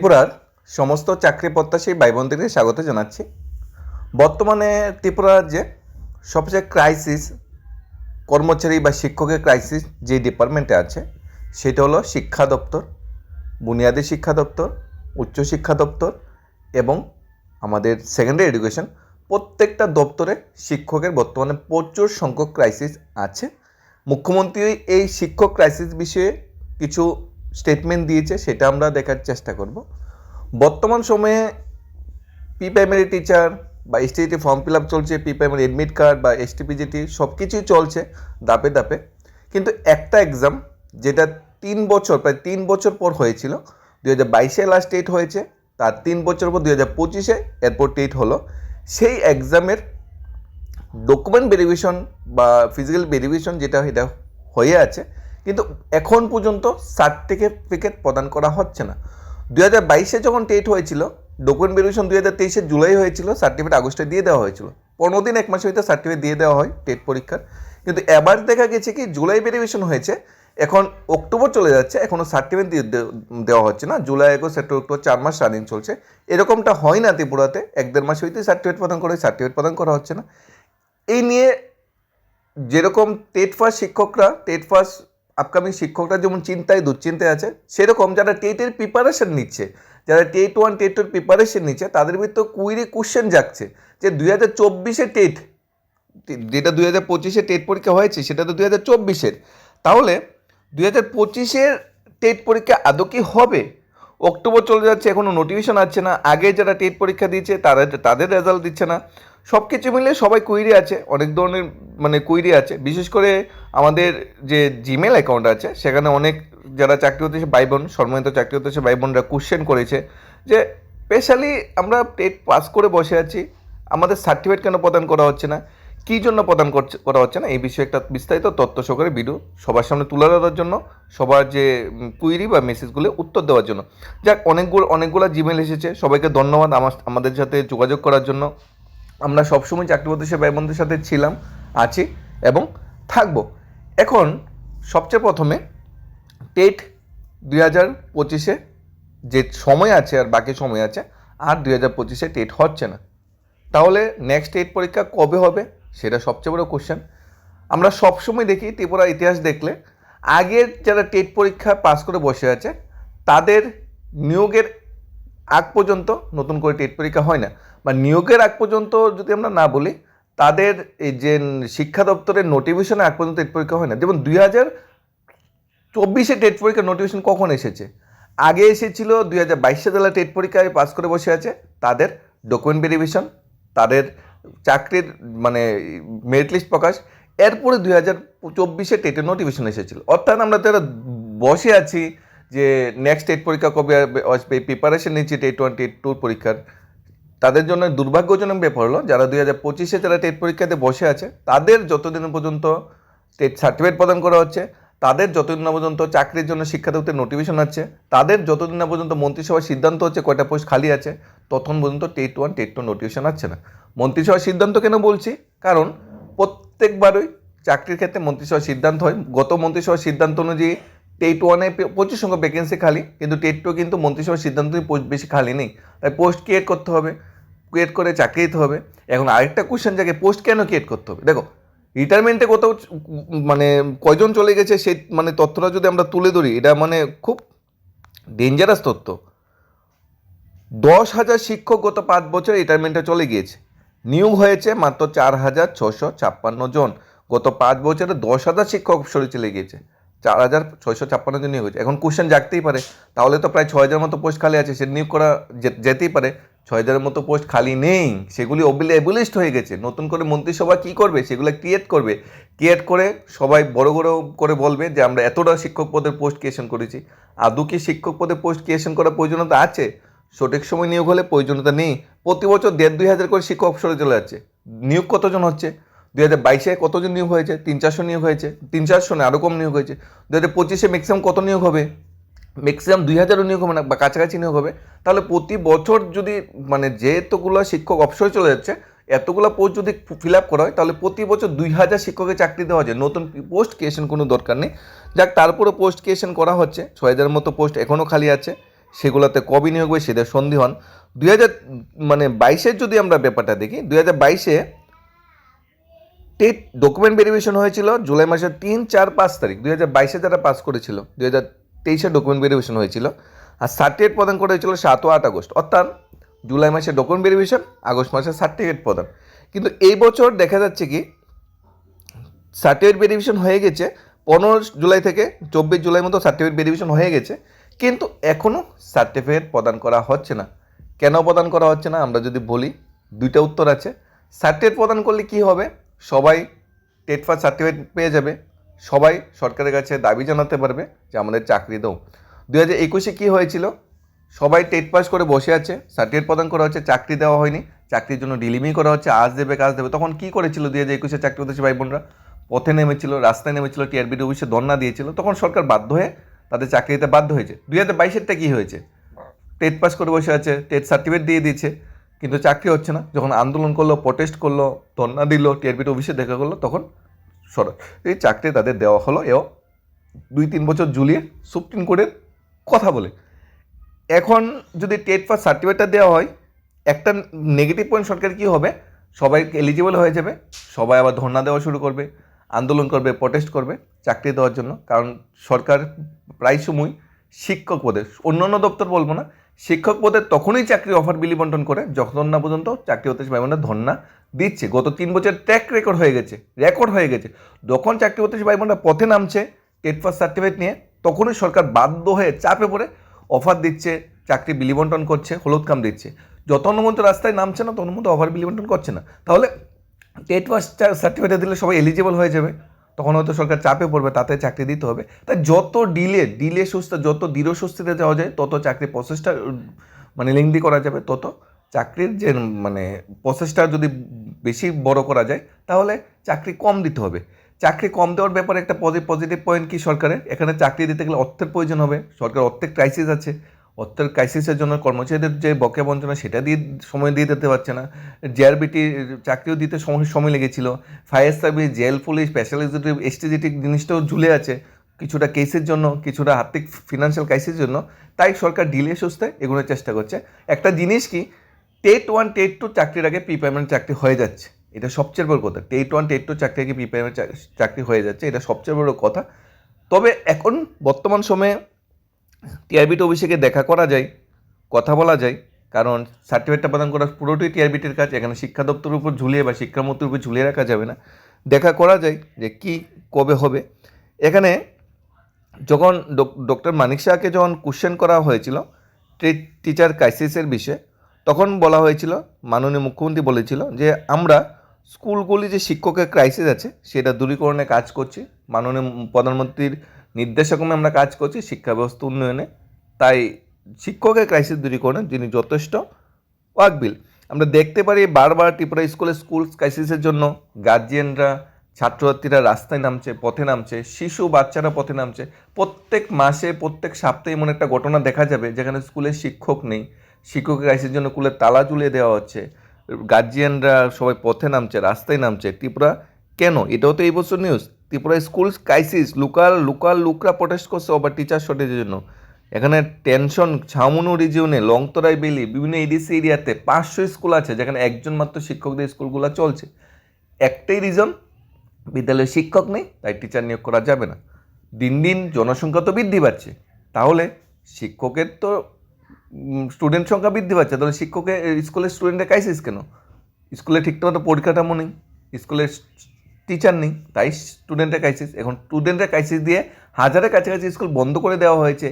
ত্রিপুরার সমস্ত চাকরি প্রত্যাশী ভাই বোনদেরকে স্বাগত জানাচ্ছি। বর্তমানে ত্রিপুরা রাজ্যে সবচেয়ে ক্রাইসিস কর্মচারী বা শিক্ষকের ক্রাইসিস যে ডিপার্টমেন্টে আছে, সেটা হলো শিক্ষা দপ্তর, বুনিয়াদী শিক্ষা দপ্তর, উচ্চ শিক্ষা দপ্তর এবং আমাদের সেকেন্ডারি এডুকেশন প্রত্যেকটা দপ্তরে শিক্ষকের বর্তমানে প্রচুর সংখ্যক ক্রাইসিস আছে। মুখ্যমন্ত্রী এই শিক্ষক ক্রাইসিস বিষয়ে কিছু স্টেটমেন্ট দিয়েছে, সেটা আমরা দেখার চেষ্টা করব। বর্তমান সময়ে পি প্রাইমারি টিচার বা এসটিটি ফর্ম ফিল আপ চলছে পি প্রাইমারি এডমিট কার্ড বা এসটিপিজিটি সব কিছুই চলছে দাপে দাপে কিন্তু একটা এক্সাম যেটা তিন বছর, প্রায় তিন বছর পর হয়েছিল দু হাজার বাইশে লাস্ট ডেট হয়েছে, তার তিন বছর পর দু হাজার পঁচিশে এরপর ডেট হলো। সেই এক্সামের ডকুমেন্ট ভেরিফিকেশন বা ফিজিক্যাল ভেরিফিকেশন যেটা এটা হয়ে আছে। কিন্তু এখন পর্যন্ত সার্টিফিকেট প্রদান করা হচ্ছে না। দু হাজার বাইশে যখন টেট হয়েছিল ডকুমেন্ট ভেরিফিকেশন দু হাজার তেইশে জুলাই হয়েছিল সার্টিফিকেট আগস্টে দিয়ে দেওয়া হয়েছিল। পনেরো দিন, এক মাসের ভিতরে সার্টিফিকেট দিয়ে দেওয়া হয় টেট পরীক্ষার। কিন্তু এবার দেখা গেছে কি, জুলাই ভেরিফিকেশন হয়েছে, এখন অক্টোবর চলে যাচ্ছে এখনও সার্টিফিকেট দিয়ে দেওয়া হচ্ছে না। জুলাই, আগস্ট, সেপ্টেম্বর, অক্টোবর, চার মাস রানিং চলছে। এরকমটা হয় না ত্রিপুরাতে, এক দেড় মাসের হইতে সার্টিফিকেট প্রদান করে সার্টিফিকেট প্রদান করা হচ্ছে না। এই নিয়ে যেরকম টেট ফার্স্ট শিক্ষকরা টেট ফার্স্ট আপকামিং শিক্ষকরা যেমন চিন্তায় দুশ্চিন্তায় আছে, সেরকম যারা টেটের প্রিপারেশন নিচ্ছে, যারা টেট ওয়ান টেট টুর প্রিপারেশন নিচ্ছে, তাদের ভিতর কুইরি কোশ্চেন যাচ্ছে যে দুই হাজার চব্বিশে টেট যেটা দুই হাজার পঁচিশে টেট পরীক্ষা হয়েছে, সেটা তো দুই হাজার চব্বিশের। তাহলে দুই হাজার পঁচিশের টেট পরীক্ষা আদৌ কি হবে? অক্টোবর চলে যাচ্ছে এখনও নোটিফিকেশন আসছে না। আগে যারা টেট পরীক্ষা দিয়েছে, তারা তাদের রেজাল্ট দিচ্ছে না। সব কিছু মিলে সবাই কুইরি আছে, অনেক ধরনের মানে কুইরি আছে। বিশেষ করে আমাদের যে জিমেল অ্যাকাউন্ট আছে, সেখানে অনেক যারা চাকরি হতেছে ভাই বোন, সম্মানিত চাকরি হতেছে ভাই বোনরা কোশ্চেন করেছে যে স্পেশালি আমরা টেট পাস করে বসে আছি, আমাদের সার্টিফিকেট কেন প্রদান করা হচ্ছে না? কী জন্য প্রদান করা হচ্ছে না? এই বিষয়ে একটা বিস্তারিত তথ্য সহকারে ভিডিও সবার সামনে তুলে ধরার জন্য, সবার যে কুইরি বা মেসেজগুলো উত্তর দেওয়ার জন্য। যাক, অনেকগুলো অনেকগুলো জিমেল এসেছে, সবাইকে ধন্যবাদ আমার, আমাদের সাথে যোগাযোগ করার জন্য। আমরা সবসময় চাকরি প্রতিষ্ঠা ভাই বোনদের সাথে ছিলাম, আছি এবং থাকব। এখন সবচেয়ে প্রথমে টেট দুই হাজার পঁচিশে যে সময় আছে আর বাকি সময় আছে, আর দুই হাজার পঁচিশে টেট হচ্ছে না। তাহলে নেক্সট টেট পরীক্ষা কবে হবে সেটা সবচেয়ে বড় কোশ্চেন আমরা সবসময় দেখি ত্রিপুরা ইতিহাস দেখলে, আগের যারা টেট পরীক্ষা পাস করে বসে আছে, তাদের নিয়োগের আগ পর্যন্ত নতুন করে টেট পরীক্ষা হয় না। বা নিয়োগের আগ পর্যন্ত যদি আমরা না বলি, তাদের এই যে শিক্ষা দপ্তরের নোটিফিকেশনে আগ পর্যন্ত টেট পরীক্ষা হয় না যেমন দুই হাজার চব্বিশে টেট পরীক্ষার নোটিফিকেশন কখন এসেছে? আগে এসেছিল দুই হাজার বাইশে যারা টেট পরীক্ষায় পাস করে বসে আছে, তাদের ডকুমেন্ট ভেরিফিকেশন তাদের চাকরির মানে মেরিট লিস্ট প্রকাশ, এরপরে দুই হাজার চব্বিশে টেটের নোটিফিকেশন এসেছিল। অর্থাৎ আমরা তারা বসে আছি যে নেক্সট টেট পরীক্ষা কবে আসবে প্রিপারেশন নিচ্ছি টেট ওয়ান টেট টু পরীক্ষার। তাদের জন্য দুর্ভাগ্যজনক ব্যাপার হলো, যারা দুই হাজার পঁচিশে যারা টেট পরীক্ষাতে বসে আছে, তাদের যতদিন পর্যন্ত টেট সার্টিফিকেট প্রদান করা হচ্ছে, তাদের যতদিন না পর্যন্ত চাকরির জন্য শিক্ষা দপ্তরের নোটিফিকেশন আছে, তাদের যতদিন না পর্যন্ত মন্ত্রিসভার সিদ্ধান্ত হচ্ছে কয়টা পোস্ট খালি আছে তখন পর্যন্ত TET one, TET two notification আছে না। মন্ত্রিসভার সিদ্ধান্ত কেন বলছি? কারণ প্রত্যেকবারই চাকরির ক্ষেত্রে মন্ত্রিসভার সিদ্ধান্ত হয়। গত মন্ত্রিসভার সিদ্ধান্ত অনুযায়ী টেট ওয়ানে প্রচুর সংখ্যক ভ্যাকেন্সি খালি, কিন্তু টেট টু কিন্তু মন্ত্রিসভার সিদ্ধান্ত পোস্ট বেশি খালি নেই। তাই পোস্ট ক্রিয়েট করতে হবে ক্রিয়েট করে চাকরি দিতে হবে। এখন আরেকটা কোশ্চেন জায়গায় পোস্ট কেন ক্রিয়েট করতে হবে? দেখো রিটায়ারমেন্টে কোথাও মানে কয়জন চলে গেছে সেই মানে তথ্যটা যদি আমরা তুলে ধরি, এটা মানে খুব ডেঞ্জারাস তথ্য। দশ হাজার শিক্ষক গত পাঁচ বছর রিটায়ারমেন্টে চলে গিয়েছে। নিয়োগ হয়েছে মাত্র চার হাজার ছশো ছাপ্পান্ন জন। গত পাঁচ বছরে দশ হাজার শিক্ষক অবসরে চলে গিয়েছে। চার হাজার ছয়শো ছাপ্পান্ন জন নিয়োগ হয়েছে। এখন কোশ্চেন জাগতেই পারে। তাহলে তো প্রায় ছয় হাজার মতো পোস্ট খালি আছে, সে নিয়োগ করা যেতেই পারে। ছয় হাজারের মতো পোস্ট খালি নেই। সেগুলি অবিলেবলিস্ট হয়ে গেছে। নতুন করে মন্ত্রিসভা কী করবে, সেগুলো ক্রিয়েট করবে। ক্রিয়েট করে সবাই বড় বড় করে বলবে যে, আমরা এতটা শিক্ষক পদের পোস্ট ক্রিয়েশন করেছি। আদৌ কি শিক্ষক পদে পোস্ট ক্রিয়েশন করার প্রয়োজনীয়তা আছে? সঠিক সময় নিয়োগ হলে প্রয়োজনীয়তা নেই। প্রতি বছর দেড় দুই হাজার করে শিক্ষক অবসরে চলে যাচ্ছে। নিয়োগ কতজন হচ্ছে? দুই হাজার বাইশে কতজন নিয়োগ হয়েছে? তিন চারশো নিয়োগ হয়েছে। তিন চারশো না আরও কম নিয়োগ হয়েছে। দু হাজার পঁচিশে ম্যাক্সিমাম কত নিয়োগ হবে? ম্যাক্সিমাম দুই হাজারও নিয়োগ হবে না, বা কাছাকাছি নিয়োগ হবে। তাহলে প্রতি বছর যদি মানে যেতগুলো শিক্ষক অবসরে চলে যাচ্ছে, এতগুলো পোস্ট যদি ফিল আপ করা হয়, তাহলে প্রতি বছর দুই হাজার শিক্ষকের চাকরি দেওয়া যায়। নতুন পোস্ট ক্রিয়েশন কোনো দরকার নেই। যাক তারপরে পোস্ট ক্রিয়েশন করা হচ্ছে। ছয় হাজার মতো পোস্ট এখনও খালি আছে। সেগুলোতে কবে নিয়োগ হবে সেটা সন্ধিহান দুই হাজার মানে বাইশের যদি আমরা ব্যাপারটা দেখি, দুই হাজার বাইশে টেট ডকুমেন্ট ভেরিফিকেশন হয়েছিল জুলাই মাসের তিন, চার, পাঁচ তারিখ, দুই হাজার বাইশে যারা পাস করেছিল, দুই হাজার তেইশে ডকুমেন্ট ভেরিফিকেশন হয়েছিল আর সার্টিফিকেট প্রদান করা হয়েছিল সাত ও আট আগস্ট। অর্থাৎ জুলাই মাসে ডকুমেন্ট ভেরিফিকেশন আগস্ট মাসে সার্টিফিকেট প্রদান। কিন্তু এই বছর দেখা যাচ্ছে কি সার্টিফিকেট ভেরিফিকেশন হয়ে গেছে, পনেরো জুলাই থেকে চব্বিশ জুলাই মতো সার্টিফিকেট ভেরিফিকেশন হয়ে গেছে, কিন্তু এখনও সার্টিফিকেট প্রদান করা হচ্ছে না। কেন প্রদান করা হচ্ছে না? আমরা যদি বলি, দুইটা উত্তর আছে। সার্টিফিকেট প্রদান করলে কি হবে? সবাই টেট পাস সার্টিফিকেট পেয়ে যাবে। সবাই সরকারের কাছে দাবি জানাতে পারবে যে আমাদের চাকরি দাও। দু হাজার একুশে কী হয়েছিল? সবাই টেট পাস করে বসে আছে সার্টিফিকেট প্রদান করা হচ্ছে, চাকরি দেওয়া হয়নি। চাকরির জন্য ডিলিমি করা হচ্ছে, আজ দেবে কাজ দেবে। তখন কি করেছিল দুই হাজার একুশে চাকরি উদ্দেশ্যে ভাই বোনরা? পথে নেমেছিল, রাস্তায় নেমেছিল টিআরবিডি অফিসে ধর্ণা দিয়েছিল। তখন সরকার বাধ্য হয়ে তাদের চাকরি দিতে বাধ্য হয়েছে। দুই হাজার বাইশেরটা কী হয়েছে? টেট পাস করে বসে আছে টেট সার্টিফিকেট দিয়ে দিচ্ছে কিন্তু চাকরি হচ্ছে না। যখন আন্দোলন করল প্রটেস্ট করল, ধর্ণা দিল টিআরবিটি অফিসে দেখা করল, তখন সরাসরি চাকরি তাদের দেওয়া হলো এও দুই তিন বছর ঝুলিয়ে সুপ্রিম কোর্টের কথা বলে। এখন যদি টেট পাস সার্টিফিকেটটা দেওয়া হয়, একটা নেগেটিভ পয়েন্ট সরকার কী হবে? সবাই এলিজিবল হয়ে যাবে, সবাই আবার ধর্ণা দেওয়া শুরু করবে, আন্দোলন করবে প্রটেস্ট করবে চাকরি দেওয়ার জন্য। কারণ সরকার প্রায় সময় শিক্ষক পদে। অন্যান্য দপ্তর বলব না শিক্ষক পদে তখনই চাকরি অফার বিলি বন্টন করে যখন না পর্যন্ত চাকরি হতে ভাইবোনরা ধর্ণা দিচ্ছে। গত তিন বছর ট্র্যাক রেকর্ড হয়ে গেছে রেকর্ড হয়ে গেছে। যখন চাকরি হতে ভাইবোনরা পথে নামছে টেট পাস সার্টিফিকেট নিয়ে, তখনই সরকার বাধ্য হয়ে চাপে পড়ে অফার দিচ্ছে, চাকরি বিলি বন্টন করছে, হলুদ কাম দিচ্ছে। যত মতো রাস্তায় নামছে না তখন মতো অফার বিলি বন্টন করছে না। তাহলে টেট পাস সার্টিফিকেট দিলে সবাই এলিজিবল হয়ে যাবে। তখন হয়তো সরকার চাপে পড়বে, তাতে চাকরি দিতে হবে। তাই যত ডিলে ডিলে সুস্থ, যত দৃঢ় সুস্থিতে যাওয়া যায়, তত চাকরি প্রসেসটা মানে লিঙ্কদি করা যাবে। তত চাকরির যে মানে প্রসেসটা যদি বেশি বড় করা যায়, তাহলে চাকরি কম দিতে হবে। চাকরি কম দেওয়ার ব্যাপারে একটা পজিটিভ পয়েন্ট কি সরকারের? এখানে চাকরি দিতে গেলে অর্থের প্রয়োজন হবে। সরকার অর্থের ক্রাইসিস আছে। অর্থের ক্রাইসিসের জন্য কর্মচারীদের যে বকে বঞ্চনা, সেটা দিয়ে সময় দিয়ে দিতে পারছে না। জেআরবিটি চাকরিও দিতে সময় সময় লেগেছিল। ফায়ার সার্ভিস জেল পুলিশ স্পেশালিজেটিভ এসটিজেটিক জিনিসটাও ঝুলে আছে। কিছুটা কেসের জন্য, কিছুটা আর্থিক ফিনান্সিয়াল ক্রাইসিসের জন্য। তাই সরকার ডিলে সুস্থে এগুলোর চেষ্টা করছে। একটা জিনিস কি? টেট ওয়ান টেট টু চাকরির আগে প্রি প্রাইমারি চাকরি হয়ে যাচ্ছে। এটা সবচেয়ে বড় কথা। টেট ওয়ান টেট টু চাকরি আগে প্রি চাকরি হয়ে যাচ্ছে। এটা সবচেয়ে বড় কথা। তবে এখন বর্তমান সময়ে টিআরবিটি অভিষেকে দেখা করা যায়, কথা বলা যায়, কারণ সার্টিফিকেটটা প্রদান করা পুরোটাই টিআরবিটির কাজ, এখানে শিক্ষা দপ্তরের উপর ঝুলিয়ে বা শিক্ষামন্ত্রীর উপর ঝুলিয়ে রাখা যাবে না। দেখা করা যায় যে কি কবে হবে। এখানে যখন ডক্টর মানিক শাহকে যখন কোশ্চেন করা হয়েছিল টিচার ক্রাইসিসের বিষয়ে, তখন বলা হয়েছিল, মাননীয় মুখ্যমন্ত্রী বলেছিল যে আমরা স্কুলগুলি যে শিক্ষকের ক্রাইসিস আছে, সেটা দূরীকরণে কাজ করছি। মাননীয় প্রধানমন্ত্রীর নির্দেশক্রমে আমরা কাজ করছি শিক্ষা ব্যবস্থা উন্নয়নে। তাই শিক্ষকের ক্রাইসিস দূরীকরণে যিনি যথেষ্ট ওয়াকবিল আমরা দেখতে পারি বারবার ত্রিপুরা স্কুলে স্কুল ক্রাইসিসের জন্য গার্জিয়ানরা ছাত্রছাত্রীরা রাস্তায় নামছে, পথে নামছে, শিশু, বাচ্চারা পথে নামছে। প্রত্যেক মাসে, প্রত্যেক সপ্তাহে এমন একটা ঘটনা দেখা যাবে যেখানে স্কুলে শিক্ষক নেই। শিক্ষকের ক্রাইসিসের জন্য স্কুলের তালা ঝুলিয়ে দেওয়া হচ্ছে। গার্জিয়ানরা সবাই পথে নামছে, রাস্তায় নামছে। ত্রিপুরা কেন? এটাও তো এই বছর news Tripura school crisis local local লোকরা প্রোটেস্ট করছে ওভার টিচার শর্টেজের জন্য। এখানে টেনশন ছাউমুনু রিজিউনে লংতরাই, বেলি, বিভিন্ন এডিসি এরিয়াতে পাঁচশো স্কুল আছে, যেখানে একজন মাত্র শিক্ষকদের স্কুলগুলো চলছে। একটাই রিজন বিদ্যালয়ে শিক্ষক নেই, তাই টিচার নিয়োগ করা যাবে না। দিন দিন জনসংখ্যা তো বৃদ্ধি পাচ্ছে। তাহলে শিক্ষকের তো স্টুডেন্ট সংখ্যা বৃদ্ধি পাচ্ছে। তাহলে শিক্ষকের, স্কুলের স্টুডেন্টের ক্রাইসিস কেন? স্কুলে ঠিকঠাক পরিকাঠামো নেই। স্কুলের টিচার নেই, তাই স্টুডেন্টের ক্রাইসিস এখন স্টুডেন্টের ক্রাইসিস দিয়ে হাজারের কাছাকাছি স্কুল বন্ধ করে দেওয়া হয়েছে।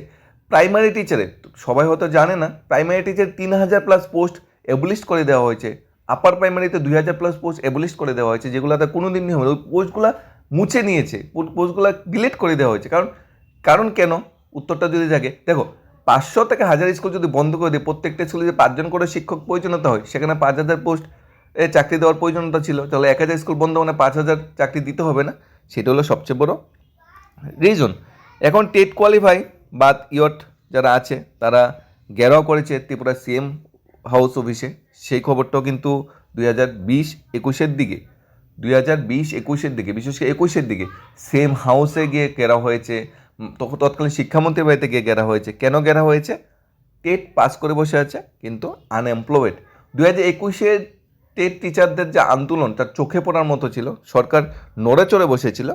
প্রাইমারি টিচারের সবাই হয়তো জানে না প্রাইমারি টিচার তিন হাজার প্লাস পোস্ট এবলিস্ট করে দেওয়া হয়েছে। আপার প্রাইমারিতে দুই হাজার প্লাস পোস্ট এবলিস্ট করে দেওয়া হয়েছে, যেগুলোতে কোনো দিন নেই। ওই পোস্টগুলো মুছে নিয়েছে পোস্টগুলো ডিলিট করে দেওয়া হয়েছে। কারণ কারণ কেন? উত্তরটা যদি থাকে দেখো, পাঁচশো থেকে হাজার স্কুল যদি বন্ধ করে দিই প্রত্যেকটা স্কুলে যদি পাঁচজন করে শিক্ষক প্রয়োজনীয়তা হয়, সেখানে পাঁচ হাজার পোস্ট এ চাকরি দেওয়ার প্রয়োজনীয়তা ছিল। তাহলে এক হাজার স্কুল বন্ধ মানে পাঁচ হাজার চাকরি দিতে হবে না? সেটা হলো সবচেয়ে বড় রিজন এখন টেট কোয়ালিফাই বা ইয়ট যারা আছে, তারা ঘেরাও করেছে ত্রিপুরা সিএম হাউস অফিসে। সেই খবরটাও কিন্তু দুই হাজার বিশ একুশের দিকে। দুই হাজার বিশ একুশের দিকে, বিশেষ করে একুশের দিকে সেম হাউসে গিয়ে ঘেরা হয়েছে। তখন তৎকালীন শিক্ষামন্ত্রীর বাড়িতে গিয়ে ঘেরা হয়েছে। কেন ঘেরা হয়েছে? টেট পাস করে বসে আছে, কিন্তু আনএমপ্লয়েড দু হাজার একুশে টেট টিচারদের যে আন্দোলন, তার চোখে পড়ার মতো ছিল, সরকার নড়ে চড়ে বসেছিল।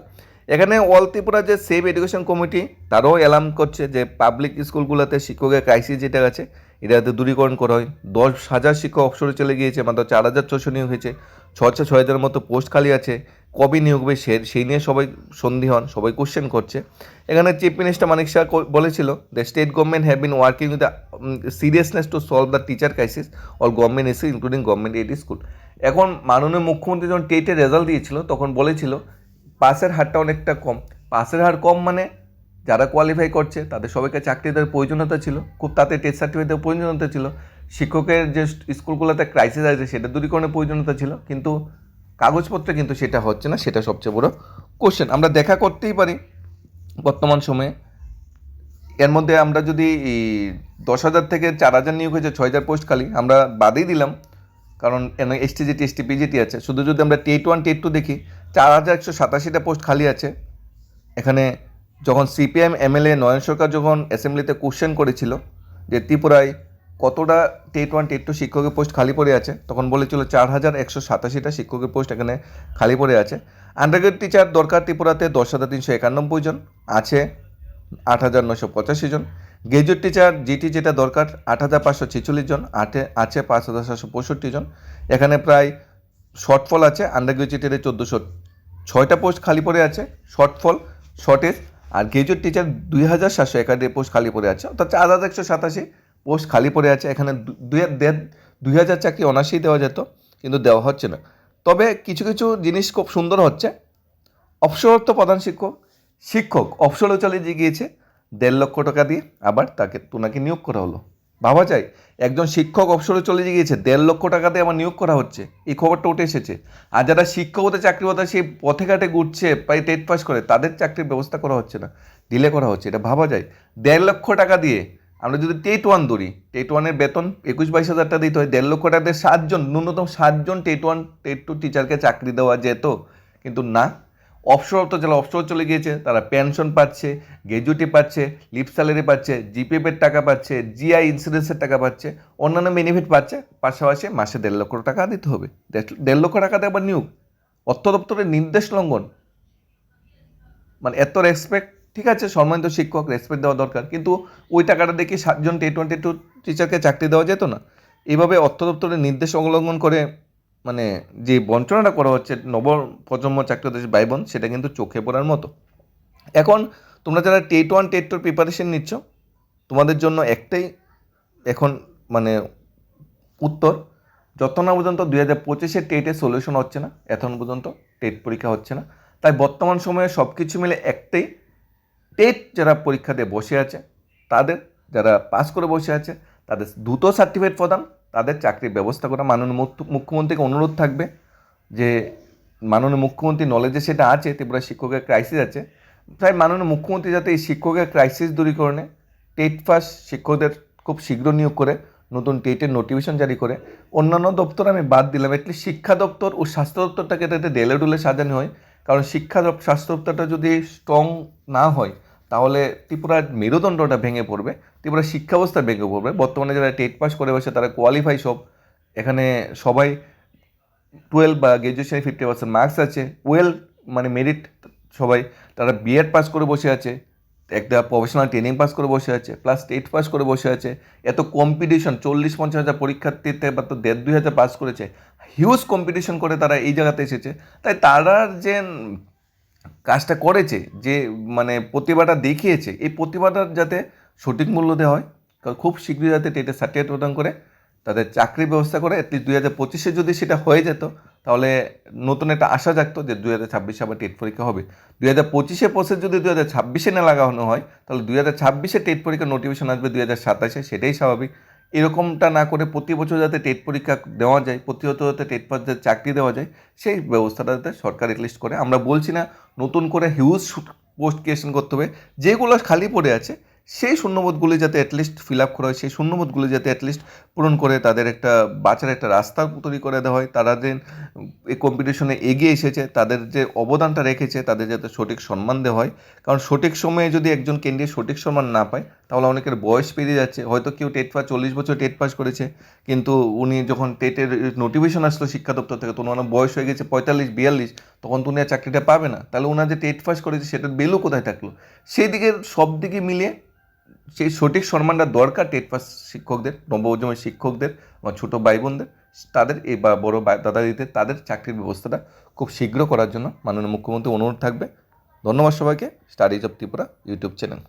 এখানে অল ত্রিপুরা যে সেভ এডুকেশন কমিটি তারাও অ্যালার্ম করছে যে পাবলিক স্কুলগুলোতে শিক্ষকের ক্রাইসিস যেটা আছে এটা যাতে দূরীকরণ করা হয়। দশ হাজার শিক্ষক অবসরে চলে গিয়েছে, মাত্র চার হাজার ছশো নিয়োগ হয়েছে। ছশো ছয় হাজারের মতো পোস্ট খালি আছে। কবে নিয়োগ হবে সে সেই নিয়ে সবাই সন্দিহান সবাই কোশ্চেন করছে। এখানে চিফ মিনিস্টার মানিক শাহ বলেছিল the state government have been working with the seriousness to solve the teacher crisis all government issue including government aid school এখন মাননীয় মুখ্যমন্ত্রী যখন টেটের রেজাল্ট দিয়েছিল, তখন বলেছিল পাসের হারটা অনেকটা কম। পাসের হার কম মানে যারা কোয়ালিফাই করছে, তাদের সবাইকে চাকরি দেওয়ার প্রয়োজনীয়তা ছিল। খুব তাতে টেস্ট সার্টিফিকেটের প্রয়োজনীয়তা ছিল। শিক্ষকের যে স্কুলগুলোতে ক্রাইসিস আছে, সেটা দূরীকরণের প্রয়োজনীয়তা ছিল। কিন্তু কাগজপত্রে কিন্তু সেটা হচ্ছে না, সেটা সবচেয়ে বড় কোশ্চেন আমরা দেখা করতেই পারি বর্তমান সময়ে। এর মধ্যে আমরা যদি দশ হাজার থেকে চার হাজার নিয়োগ হয়েছে, ছয় হাজার পোস্ট খালি, আমরা বাদই দিলাম। কারণ এন এসটিজি টিএসটি পিজিটি আছে। শুধু যদি আমরা টেট ওয়ান টেট টু দেখি, চার হাজার একশো সাতাশিটা পোস্ট খালি আছে। এখানে যখন সিপিএম এমএলএ নয়ন সরকার যখন অ্যাসেম্বলিতে কোশ্চেন করেছিল যে ত্রিপুরায় কতটা টেট ওয়ান টেট টু শিক্ষকের পোস্ট খালি পড়ে আছে? তখন বলেছিল চার হাজার একশো সাতাশিটা শিক্ষকের পোস্ট এখানে খালি পড়ে আছে। আন্ডারগ্রেড টিচার দরকার ত্রিপুরাতে দশ হাজার তিনশো একানব্বই জন, আছে আট হাজার নশো পঁচাশি জন। গ্রাজুয়েট টিচার জিটি যেটা দরকার, আট হাজার পাঁচশো ছেচল্লিশ জন, আটে, আছে পাঁচ হাজার সাতশো পঁয়ষট্টি জন। এখানে প্রায় শর্টফল আছে আন্ডার চোদ্দোশো ছয়টা পোস্ট খালি পড়ে আছে শর্টফল শর্টেজ আর গ্রাজুয়েট টিচার দুই হাজার সাতশো একাডি পোস্ট খালি পড়ে আছে, অর্থাৎ চার হাজার একশো সাতাশি। পোস্ট খালি পড়ে আছে, এখানে দুই হাজার চাকরি অনার্সেই দেওয়া যেত, কিন্তু দেওয়া হচ্ছে না। তবে কিছু কিছু জিনিস খুব সুন্দর হচ্ছে। অবসরত্ব প্রধান শিক্ষক শিক্ষক অবসরে চলে গিয়েছে, দেড় লক্ষ টাকা দিয়ে আবার তাকে তোনাকে নিয়োগ করা হলো। ভাবা যায়, একজন শিক্ষক অবসরে চলে গিয়েছে, দেড় লক্ষ টাকা দিয়ে আমার নিয়োগ করা হচ্ছে। এই খবরটা উঠে এসেছে। আর যারা শিক্ষক হতে চাকরি হতে সেই পথে ঘাটে ঘুরছে, প্রায় টেট পাস করে, তাদের চাকরির ব্যবস্থা করা হচ্ছে না ডিলে করা হচ্ছে। এটা ভাবা যায়, দেড় লক্ষ টাকা দিয়ে আমরা যদি টেট ওয়ান ধরি, টেট ওয়ানের বেতন একুশ বাইশ হাজার টাকা দিতে হয়, দেড় লক্ষ টাকা দিয়ে সাতজন, ন্যূনতম সাতজন টেট ওয়ান, টেট টু টিচারকে চাকরি দেওয়া যেত, কিন্তু না। অবসরপ্রাপ্ত যারা অবসর চলে গিয়েছে, তারা পেনশন পাচ্ছে গ্র্যাজুইটি পাচ্ছে, লিপ স্যালারি পাচ্ছে জিপিএফের টাকা পাচ্ছে, জিআই ইন্স্যুরেন্সের টাকা পাচ্ছে, অন্যান্য বেনিফিট পাচ্ছে, পাশাপাশি মাসে দেড় লক্ষ টাকা দিতে হবে। দেড়- লক্ষ টাকা আবার নিয়োগ। অর্থ দপ্তরের নির্দেশ লঙ্ঘন। মানে এত রেসপেক্ট ঠিক আছে, সম্মানিত শিক্ষক রেসপেক্ট দেওয়া দরকার। কিন্তু ওই টাকাটা দেখি সাতজন টি টোয়েন্টি টু টিচারকে চাকরি দেওয়া যেত না? এইভাবে অর্থ দপ্তরের নির্দেশ অবলম্বন করে মানে যে বঞ্চনাটা করা হচ্ছে নব প্রজন্ম চাকরি ভাই বোন সেটা কিন্তু চোখে পড়ার মতো। এখন তোমরা যারা টেট ওয়ান টেট টুর প্রিপারেশন নিচ্ছ, তোমাদের জন্য একটাই এখন মানে উত্তর, যত না পর্যন্ত দুই হাজার পঁচিশে টেটের সলিউশন হচ্ছে না, এখন পর্যন্ত টেট পরীক্ষা হচ্ছে না, তাই বর্তমান সময়ে সব কিছু মিলে একটাই টেট যারা পরীক্ষা দিয়ে বসে আছে, তাদের যারা পাস করে বসে আছে, তাদের দ্রুত সার্টিফিকেট প্রদান, তাদের চাকরির ব্যবস্থা করা মাননীয় মুখ্য- মুখ্যমন্ত্রীকে অনুরোধ থাকবে যে মাননীয় মুখ্যমন্ত্রী নলেজে সেটা আছে, ত্রিপুরা শিক্ষকের ক্রাইসিস আছে, তাই মাননীয় মুখ্যমন্ত্রী যাতে এই শিক্ষকের ক্রাইসিস দূরীকরণে টেট পাস শিক্ষকদের খুব শীঘ্র নিয়োগ করে, নতুন টেটের নোটিফিকেশন জারি করে, অন্যান্য দপ্তর আমি বাদ দিলাম এটলিস্ট শিক্ষা দপ্তর ও স্বাস্থ্য দপ্তরটাকে যাতে ডেলে ডুলে সাজানো হয় কারণ শিক্ষা দপ- স্বাস্থ্য দপ্তরটা যদি স্ট্রং না হয়, তাহলে ত্রিপুরার মেরুদণ্ডটা ভেঙে পড়বে, ত্রিপুরার শিক্ষা ব্যবস্থা ভেঙে পড়বে। বর্তমানে যারা টেট পাস করে বসে, তারা কোয়ালিফাই সব। এখানে সবাই টুয়েলভ বা গ্র্যাজুয়েশনে ফিফটি পার্সেন্ট মার্কস আছে। ওয়েল মানে মেরিট সবাই। তারা বিএড পাস করে বসে আছে। একটা প্রফেশনাল ট্রেনিং পাস করে বসে আছে। প্লাস টেট পাস করে বসে আছে। এত কম্পিটিশন চল্লিশ পঞ্চাশ হাজার পরীক্ষার্থীতে বা তো দেড় দুই হাজার পাস করেছে। হিউজ কম্পিটিশন করে তারা এই জায়গাতে এসেছে। তাই তারা যে কাজটা করেছে, যে মানে প্রতিভাটা দেখিয়েছে, এই প্রতিভাটার যাতে সঠিক মূল্য দেওয়া হয়, কারণ খুব শীঘ্রই যাতে টেটের সার্টিফিকেট প্রদান করে, তাদের চাকরির ব্যবস্থা করে অ্যাটলিস্ট দুই হাজার পঁচিশে যদি সেটা হয়ে যেত, তাহলে নতুন একটা আশা জাগতো যে দুই হাজার ছাব্বিশে আবার টেট পরীক্ষা হবে। দুই হাজার পঁচিশে প্রসেস যদি দুই হাজার ছাব্বিশে না লাগানো হয়, তাহলে দুই হাজার ছাব্বিশে টেট পরীক্ষার নোটিফিকেশন আসবে, দুই হাজার সাতাশে সেটাই স্বাভাবিক। এরকমটা না করে প্রতি বছর যাতে টেট পরীক্ষা দেওয়া যায়, প্রতিহত যাতে টেট পাস চাকরি দেওয়া যায়, সেই ব্যবস্থাটা যাতে সরকার এটলিস্ট করে। আমরা বলছি না নতুন করে হিউজ পোস্ট ক্রিয়েশন করতে হবে। যেগুলো খালি পড়ে আছে, সেই শূন্যবোধগুলি যাতে অ্যাটলিস্ট ফিল আপ করা হয়, সেই শূন্যবোধগুলি যাতে অ্যাটলিস্ট পূরণ করে তাদের একটা, বাঁচার একটা রাস্তা তৈরি করে দেওয়া হয়। তারা যে, এই কম্পিটিশনে এগিয়ে এসেছে, তাদের যে অবদানটা রেখেছে, তাদের যাতে সঠিক সম্মান দেওয়া হয়। কারণ সঠিক সময়ে যদি একজন কেন্দ্রীয় সঠিক সম্মান না পায়, তাহলে তাহলে অনেকের বয়স পেরিয়ে যাচ্ছে। হয়তো কেউ টেট পাস, চল্লিশ বছর টেট পাস করেছে, কিন্তু উনি যখন টেটের নোটিফিকেশন আসলো শিক্ষা দপ্তর থেকে, তখন ওনার বয়স হয়ে গেছে পঁয়তাল্লিশ, বিয়াল্লিশ, তখন তো উনি আর চাকরিটা পাবে না। তাহলে ওনার যে টেট পাস করেছে, সেটার বেলও কোথায় থাকল? সেই দিকে সব দিকে মিলিয়ে সেই সঠিক সম্মানটা দরকার টেট পাস শিক্ষকদের নবজমের শিক্ষকদের বা ছোটো ভাই বোনদের তাদের এই বা বড়ো দাদাদিদের দাদা দিদিদের তাদের চাকরির ব্যবস্থাটা খুব শীঘ্র করার জন্য মাননীয় মুখ্যমন্ত্রী অনুরোধ থাকবে। ধন্যবাদ সবাইকে। Studies of Tripura YouTube channel.